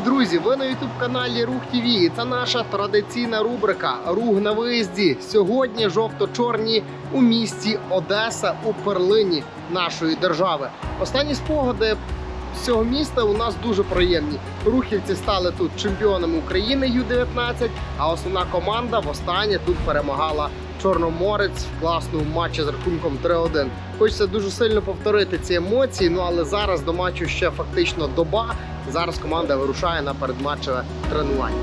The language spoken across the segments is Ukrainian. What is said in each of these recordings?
друзі! Ви на youtube каналі Рух ТВ. І це наша традиційна рубрика Рух на виїзді. Сьогодні жовто-чорні у місті Одеса у перлині нашої держави. Останні спогади з цього міста у нас дуже приємні. Рухівці стали тут чемпіонами України Ю-19, а основна команда востаннє тут перемагала Чорноморець в класному матчі з рахунком 3-1. Хочеться дуже сильно повторити ці емоції. Ну але зараз до матчу ще фактично доба. Зараз команда вирушає на передматчеве тренування.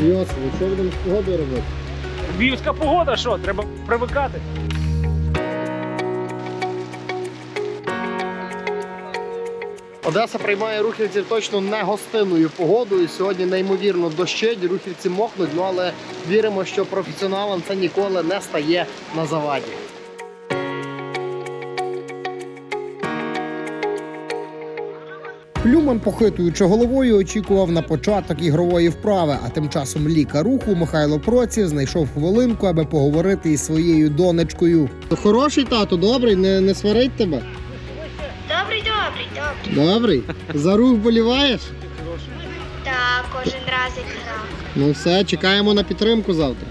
Йосиф, що будемо з погодою робити? Львівська погода, що, треба привикати. Одеса приймає рухівців точно не гостинною погодою. Сьогодні неймовірно дощить, рухівці мокнуть. Ну але віримо, що професіоналам це ніколи не стає на заваді. Плюман, похитуючи головою, очікував на початок ігрової вправи. А тим часом лікар руху Михайло Проці знайшов хвилинку, аби поговорити із своєю донечкою. Хороший тато, добрий, не, не сварить тебе. Добрий. За рух боліваєш? Так, кожен раз як грав. Ну все, чекаємо на підтримку завтра.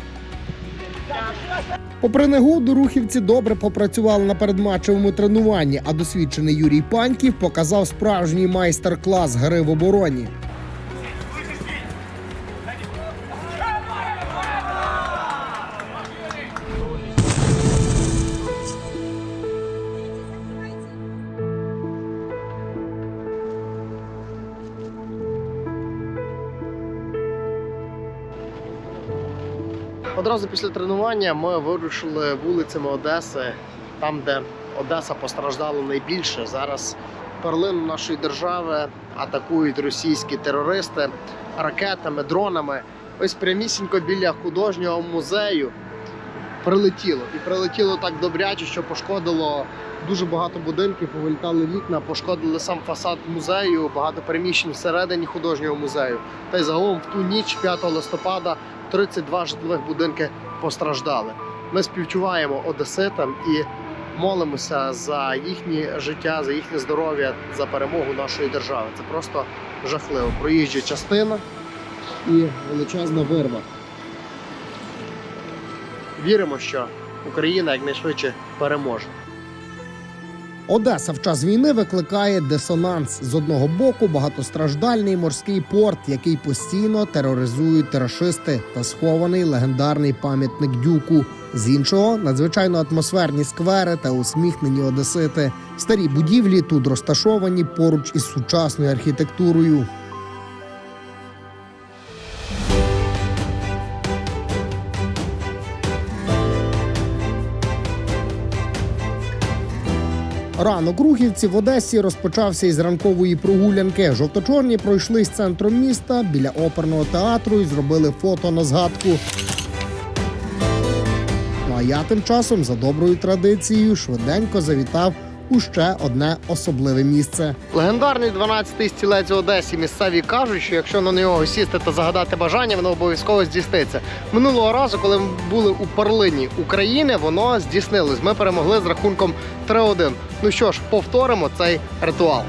Попри негоду, рухівці добре попрацювали на передматчевому тренуванні, а досвідчений Юрій Паньків показав справжній майстер-клас гри в обороні. Одразу після тренування ми вирушили вулицями Одеси, там, де Одеса постраждала найбільше. Зараз перлину нашої держави атакують російські терористи ракетами, дронами. Ось прямісінько біля художнього музею прилетіло. І прилетіло так добряче, що пошкодило дуже багато будинків, повилітали вікна, пошкодили сам фасад музею, багато переміщень всередині художнього музею. Та й загалом в ту ніч, 5 листопада, 32 житлових будинки постраждали. Ми співчуваємо одеситам і молимося за їхнє життя, за їхнє здоров'я, за перемогу нашої держави. Це просто жахливо. Проїжджа частина і величезна вирва. Віримо, що Україна якнайшвидше переможе. Одеса в час війни викликає дисонанс. З одного боку багатостраждальний морський порт, який постійно тероризують терашисти, та схований легендарний пам'ятник дюку. З іншого надзвичайно атмосферні сквери та усміхнені одесити. Старі будівлі тут розташовані поруч із сучасною архітектурою. Ранок рухівці в Одесі розпочався із ранкової прогулянки. Жовто-чорні пройшли з центром міста біля оперного театру і зробили фото на згадку. Ну а я тим часом, за доброю традицією, швиденько завітав у ще одне особливе місце. Легендарний 12-й стілець Одесі. Місцеві кажуть, що якщо на нього сісти та загадати бажання, воно обов'язково здійсниться. Минулого разу, коли ми були у перлині України, воно здійснилось. Ми перемогли з рахунком 3-1. Ну що ж, повторимо цей ритуал.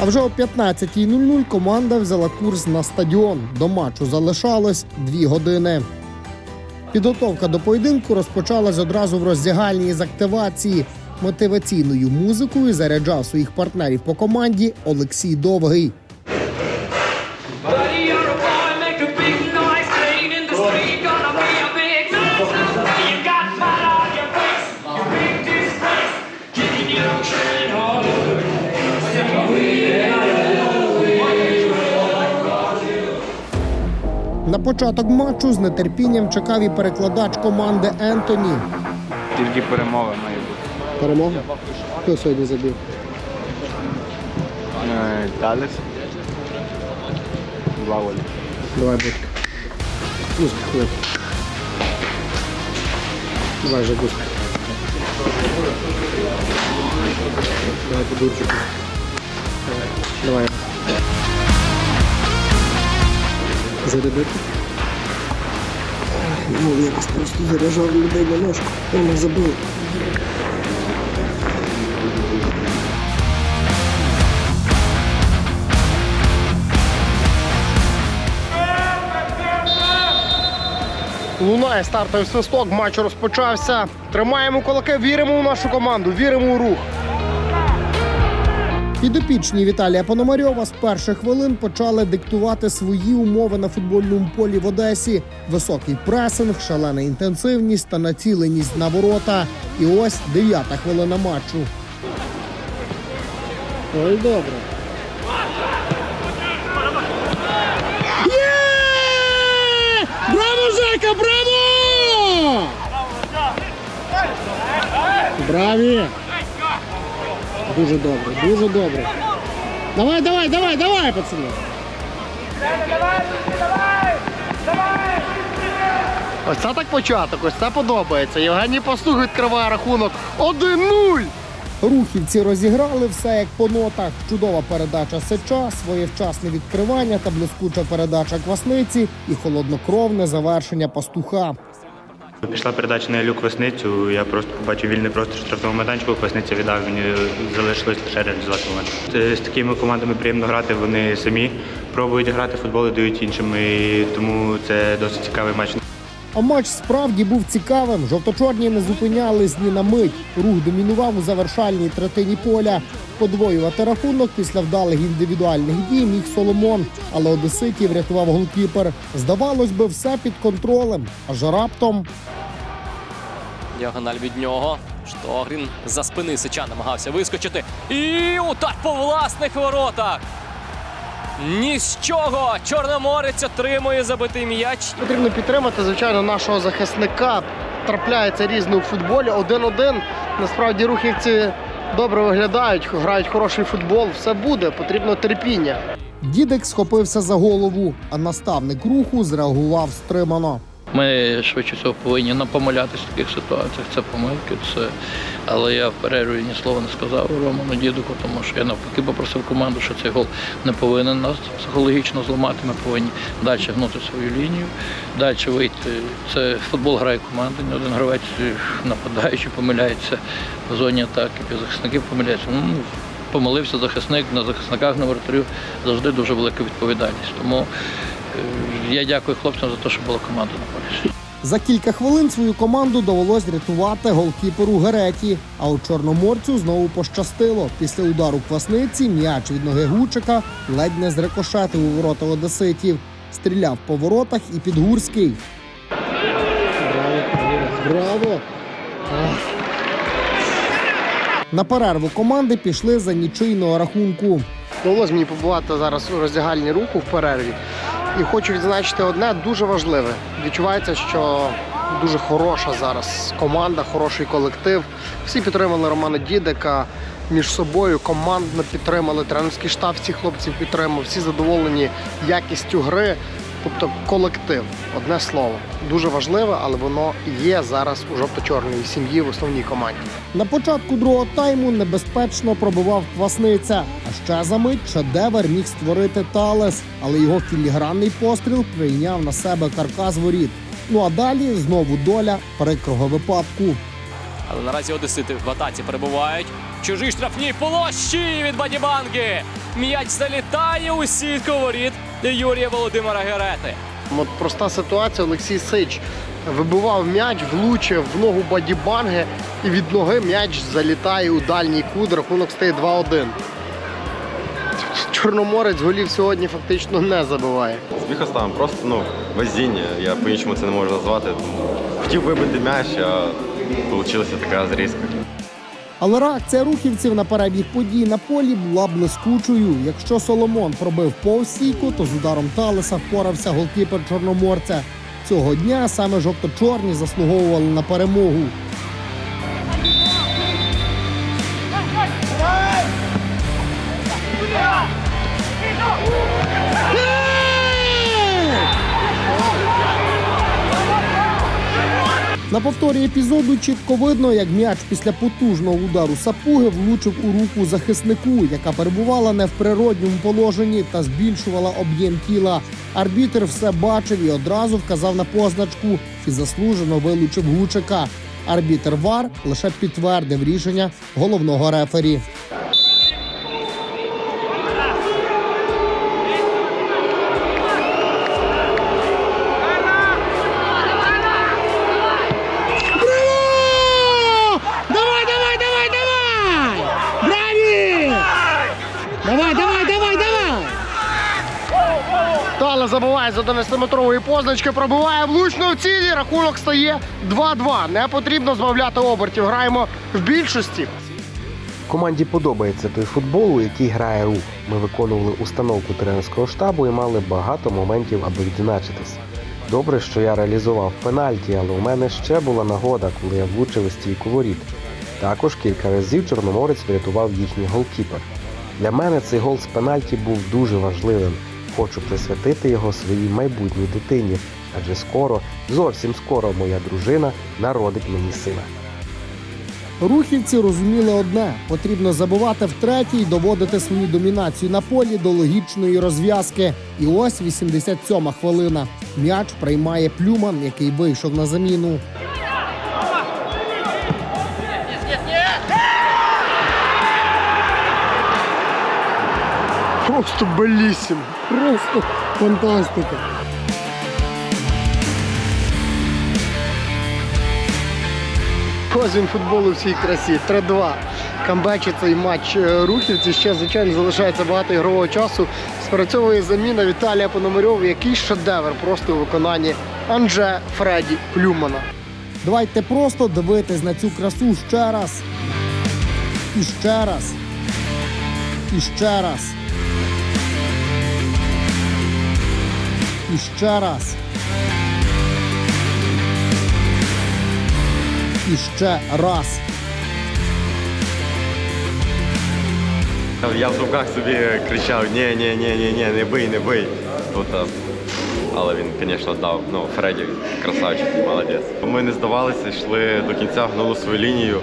А вже о 15.00 команда взяла курс на стадіон. До матчу залишалось дві години. Підготовка до поєдинку розпочалась одразу в роздягальні з активації. Мотиваційною музикою заряджав своїх партнерів по команді Олексій Довгий. Початок матчу з нетерпінням чекав і перекладач команди Ентоні. Тільки перемога має бути. Перемога. Хто сьогодні забив? Талес. Два голі. Давай будка. Музика, хлоп. Давай же будка. Давай подурчику. Давай. Давай. Ну, я просто заряджав людей на ножку. Вона забила. Лунає стартовий свисток, матч розпочався. Тримаємо кулаки, віримо у нашу команду, віримо у рух. Підопічні Віталія Пономарьова з перших хвилин почали диктувати свої умови на футбольному полі в Одесі. Високий пресинг, шалена інтенсивність та націленість на ворота. І ось дев'ята хвилина матчу. Ой, добре. Є! Браво, Жека, браво! Браві! Дуже добре, дуже добре. Давай, давай, давай, давай, пацани. Ось це так початок, ось це подобається. Євгеній Пастух відкриває рахунок 1-0. Рухівці розіграли все як по нотах. Чудова передача Сеча, своєвчасне відкривання та блискуча передача квасниці і холоднокровне завершення пастуха. Пішла передача на Ілю Квасницю. Я просто побачив вільний простір штрафного майданчику. Квасниця віддав мені залишилось лише реалізувати момент. Е, З такими командами приємно грати. Вони самі пробують грати в футбол і дають іншим. І тому це досить цікавий матч. А матч справді був цікавим. Жовто-чорні не зупинялись ні на мить. Рух домінував у завершальній третині поля. Подвоювати рахунок після вдалих індивідуальних дій міг Соломон, але одеситів врятував голкіпер. Здавалось би, все під контролем. Аж раптом Діагональ від нього. Штогрін за спини Сича намагався вискочити. І удар по власних воротах. Ні з чого. Чорноморець отримує забитий м'яч. потрібно підтримати, звичайно, нашого захисника. Трапляється різне у футболі. Один-один. Насправді рухівці добре виглядають, грають хороший футбол. Все буде, потрібно терпіння. Дідик схопився за голову, а наставник руху зреагував стримано. Ми швидше всього повинні не помилятися в таких ситуаціях. Це помилки, це але я в перерві ні слова не сказав Роману Дідуку, тому що я навпаки попросив команду, що цей гол не повинен нас психологічно зламати. Ми повинні далі гнути свою лінію, далі вийти. Це футбол грає команда, не один гравець е, нападаючий помиляється в зоні атаки, півзахисників помиляються. Ну, помилився захисник на захисниках на воротарю завжди дуже велика відповідальність. Тому я дякую хлопцям за те, що була команда на полі. За кілька хвилин свою команду довелось рятувати голкіперу Гереті. А у чорноморцю знову пощастило. Після удару квасниці м'яч від ноги Гучика ледь не зрикошетив у ворота одеситів. Стріляв по воротах і Підгурський. Браво! Браво! На перерву команди пішли за нічийного рахунку. Довелось мені побувати зараз у роздягальні руху в перерві. І хочу відзначити одне дуже важливе. Відчувається, що дуже хороша зараз команда, хороший колектив. Всі підтримали Романа Дідика між собою, командно підтримали, тренерський штаб всі хлопців підтримав, всі задоволені якістю гри. Тобто колектив, одне слово, дуже важливе, але воно є зараз у жовто-чорній сім'ї в основній команді. На початку другого тайму небезпечно пробивав квасниця. А ще за мить шедевр міг створити Талес, але його філігранний постріл прийняв на себе каркас воріт. Ну а далі знову доля прикрого випадку. Але наразі одесити в атаці перебувають. Чужі штрафні площі від Бадібанги. М'яч залітає у сітку воріт Юрія Володимира Герети. От проста ситуація. Олексій Сич вибивав м'яч, влучив в ногу Бадібанги, і від ноги м'яч залітає у дальній кут. Рахунок стає 2-1. Чорноморець голів сьогодні фактично не забиває. Збіг оставим просто ну, везіння. Я по-іншому це не можу назвати. Хотів вибити м'яч, а вийшла така зрізка. Але реакція рухівців на перебіг подій на полі була блискучою. Якщо Соломон пробив повстійку, то з ударом Талеса впорався голкіпер Чорноморця. Цього дня саме жовто-чорні заслуговували на перемогу. На повторі епізоду чітко видно, як м'яч після потужного удару сапуги влучив у руку захиснику, яка перебувала не в природньому положенні та збільшувала об'єм тіла. Арбітр все бачив і одразу вказав на позначку і заслужено вилучив гучика. Арбітр ВАР лише підтвердив рішення головного рефері. Забуває з 11-метрової позначки, пробиває влучно в цілі. Рахунок стає 2-2. Не потрібно збавляти обертів. Граємо в більшості. Команді подобається той футбол, у який грає рух. Ми виконували установку тренерського штабу і мали багато моментів, аби відзначитись. Добре, що я реалізував пенальті, але у мене ще була нагода, коли я влучив стійку воріт. Також кілька разів Чорноморець врятував їхній голкіпер. Для мене цей гол з пенальті був дуже важливим. Хочу присвятити його своїй майбутній дитині, адже скоро, зовсім скоро, моя дружина народить мені сина. Рухівці розуміли одне: потрібно забувати втретє і доводити свою домінацію на полі до логічної розв'язки. І ось 87-ма хвилина. М'яч приймає плюман, який вийшов на заміну. Просто белісім, просто фантастика. Ось він футбол у всій красі. 3-2. Камбечить цей матч е, рухівці. Ще, звичайно, залишається багато ігрового часу. Спрацьовує заміна Віталія Пономарьова. Який шедевр просто у виконанні Анже Фредді Плюмана. Давайте просто дивитись на цю красу ще раз. І ще раз. І ще раз. І ще раз. І ще раз. Я в думках собі кричав: ні, ні, ні, ні, ні, не бий, не бий. Тут, а, але він, звісно, дав. Ну, Фредді красавчик, молодець. Ми не здавалися, йшли до кінця, гнули свою лінію.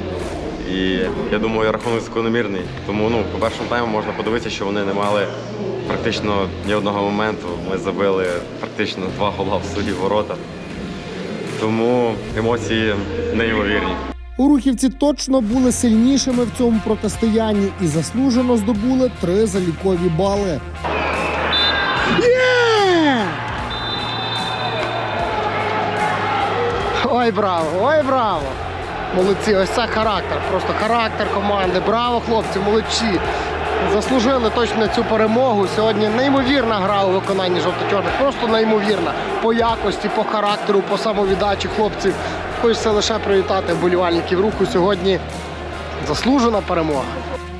І я думаю, рахунок закономірний. Тому ну, по першому тайму можна подивитися, що вони не мали практично ні одного моменту. Ми забили практично два гола в свої ворота. Тому емоції неймовірні. Урухівці точно були сильнішими в цьому протистоянні і заслужено здобули три залікові бали. Є! Ой, браво, ой, браво! Молодці, ось це характер, просто характер команди. Браво, хлопці, молодці. Заслужили точно цю перемогу. Сьогодні неймовірна гра у виконанні жовто-чорних, просто неймовірна. По якості, по характеру, по самовіддачі хлопців. Хочеться лише привітати вболівальників руху. Сьогодні заслужена перемога.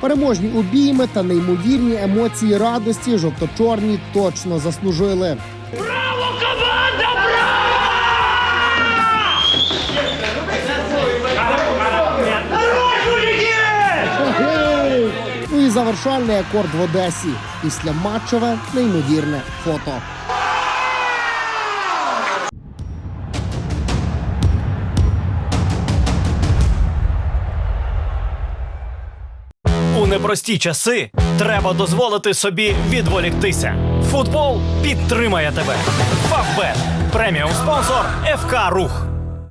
Переможні обійми та неймовірні емоції радості жовто-чорні точно заслужили. Завершальний акорд в Одесі. Після матчеве неймовірне фото. У непрості часи треба дозволити собі відволіктися. Футбол підтримає тебе. Фавбет преміум спонсор ФК Рух.